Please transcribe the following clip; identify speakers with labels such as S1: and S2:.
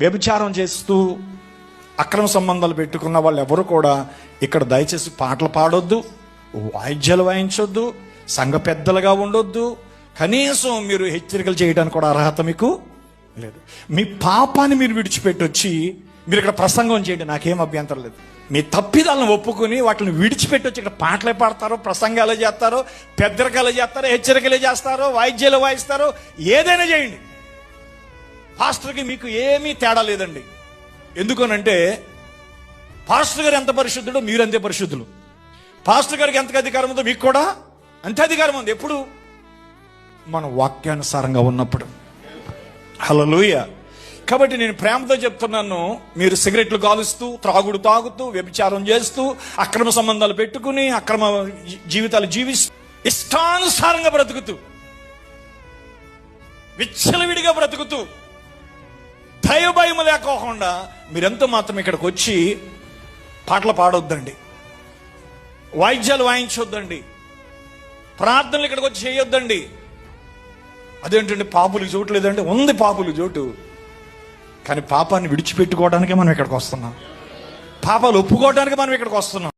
S1: వ్యభిచారం చేస్తూ అక్రమ సంబంధాలు పెట్టుకున్న వాళ్ళు ఎవరు కూడా ఇక్కడ దయచేసి పాటలు పాడొద్దు వాయిద్యాలు వాయించొద్దు సంఘ పెద్దలుగా ఉండొద్దు. కనీసం మీరు హెచ్చరికలు చేయడానికి కూడా అర్హత మీకు లేదు. మీ పాపాన్ని మీరు విడిచిపెట్టొచ్చి మీరు ఇక్కడ ప్రసంగం చేయండి నాకేం అభ్యంతరం లేదు. మీ తప్పిదాలను ఒప్పుకొని వాటిని విడిచిపెట్టొచ్చి ఇక్కడ పాటలే పాడతారో ప్రసంగాలు చేస్తారు పెద్దరికలు చేస్తారు హెచ్చరికలు చేస్తారో వాయిద్యాలు వాయిస్తారు ఏదైనా చేయండి. పాస్టర్కి మీకు ఏమీ తేడా లేదండి. ఎందుకనంటే పాస్టర్ గారు ఎంత పరిశుద్ధుడో మీరు అంతే పరిశుద్ధులు. పాస్టర్ గారికి ఎంత అధికారం ఉందో మీకు కూడా అంతే అధికారం ఉంది. ఎప్పుడు? మన వాక్యానుసారంగా ఉన్నప్పుడు. హలోయ కాబట్టి నేను ప్రేమతో చెప్తున్నాను మీరు సిగరెట్లు కాలుస్తూ త్రాగుడు తాగుతూ వ్యభిచారం చేస్తూ అక్రమ సంబంధాలు పెట్టుకుని అక్రమ జీవితాలు జీవిస్తూ ఇష్టానుసారంగా బ్రతుకుతూ విచ్చలవిడిగా బ్రతుకుతూ దయ భయం లేకోకుండా మీరెంత మాత్రం ఇక్కడికి వచ్చి పాటలు పాడొద్దండి. వాయిద్యాలు వాయించొద్దండి. ప్రార్థనలు ఇక్కడికి వచ్చి చేయొద్దండి. అదేంటండి పాపులు చోటు లేదండి? ఉంది పాపులు చోటు. కానీ పాపాన్ని విడిచిపెట్టుకోవడానికే మనం ఇక్కడికి వస్తున్నాం. పాపాలు ఒప్పుకోవడానికి మనం ఇక్కడికి వస్తున్నాం.